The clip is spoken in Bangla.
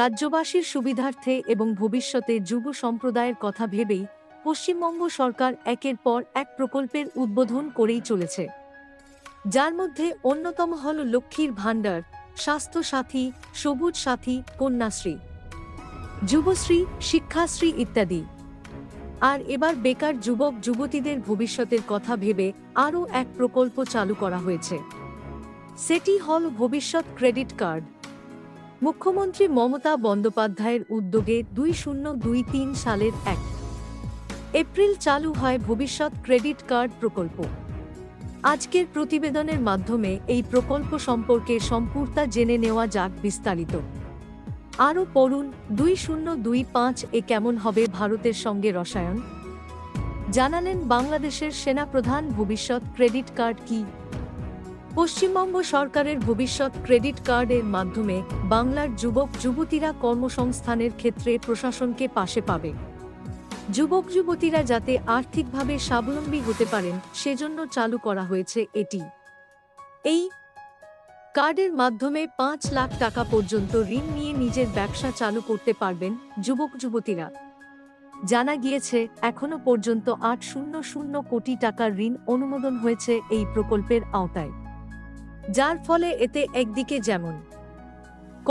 রাজ্যবাসীর সুবিধার্থে এবং ভবিষ্যতে যুব সম্প্রদায়ের কথা ভেবেই পশ্চিমবঙ্গ সরকার একের পর এক প্রকল্পের উদ্বোধন করেই চলেছে। যার মধ্যে অন্যতম হল লক্ষ্মীর ভাণ্ডার স্বাস্থ্য সাথী সবুজ সাথী, কন্যাশ্রী, যুবশ্রী, শিক্ষাশ্রী ইত্যাদি। আর এবার বেকার যুবক, যুবতীদের ভবিষ্যতের কথা ভেবে আরও এক প্রকল্প চালু করা হয়েছে। সেটি হল ভবিষ্যৎ ক্রেডিট কার্ড। মুখ্যমন্ত্রী মমতা বন্দ্যোপাধ্যায়ের উদ্যোগে দুই শূন্য দুই তিন সালের এক এপ্রিল চালু হয় ভবিষ্যৎ ক্রেডিট কার্ড প্রকল্প। আজকের প্রতিবেদনের মাধ্যমে এই প্রকল্প সম্পর্কে সম্পূর্তা জেনে নেওয়া যাক বিস্তারিত। আরও পড়ুন, দুই শূন্য দুই পাঁচ এ কেমন হবে ভারতের সঙ্গে রসায়ন? জানালেন বাংলাদেশের সেনাপ্রধান ভবিষ্যৎ ক্রেডিট কার্ড কি? পশ্চিমবঙ্গ সরকারের ভবিষ্যৎ ক্রেডিট কার্ডের মাধ্যমে বাংলার যুবক, যুবতীরা কর্মসংস্থানের ক্ষেত্রে প্রশাসনকে পাশে পাবে। যুবক, যুবতীরা যাতে আর্থিকভাবে স্বাবলম্বী হতে পারেন, সেজন্য চালু করা হয়েছে এটি। এই কার্ডের মাধ্যমে পাঁচ লাখ টাকা পর্যন্ত ঋণ নিয়ে নিজের ব্যবসা চালু করতে পারবেন যুবক, যুবতীরা। জানা গিয়েছে, এখনও পর্যন্ত আট শূন্য শূন্য কোটি টাকার ঋণ অনুমোদন হয়েছে এই প্রকল্পের আওতায়। যার ফলে এতে একদিকে যেমন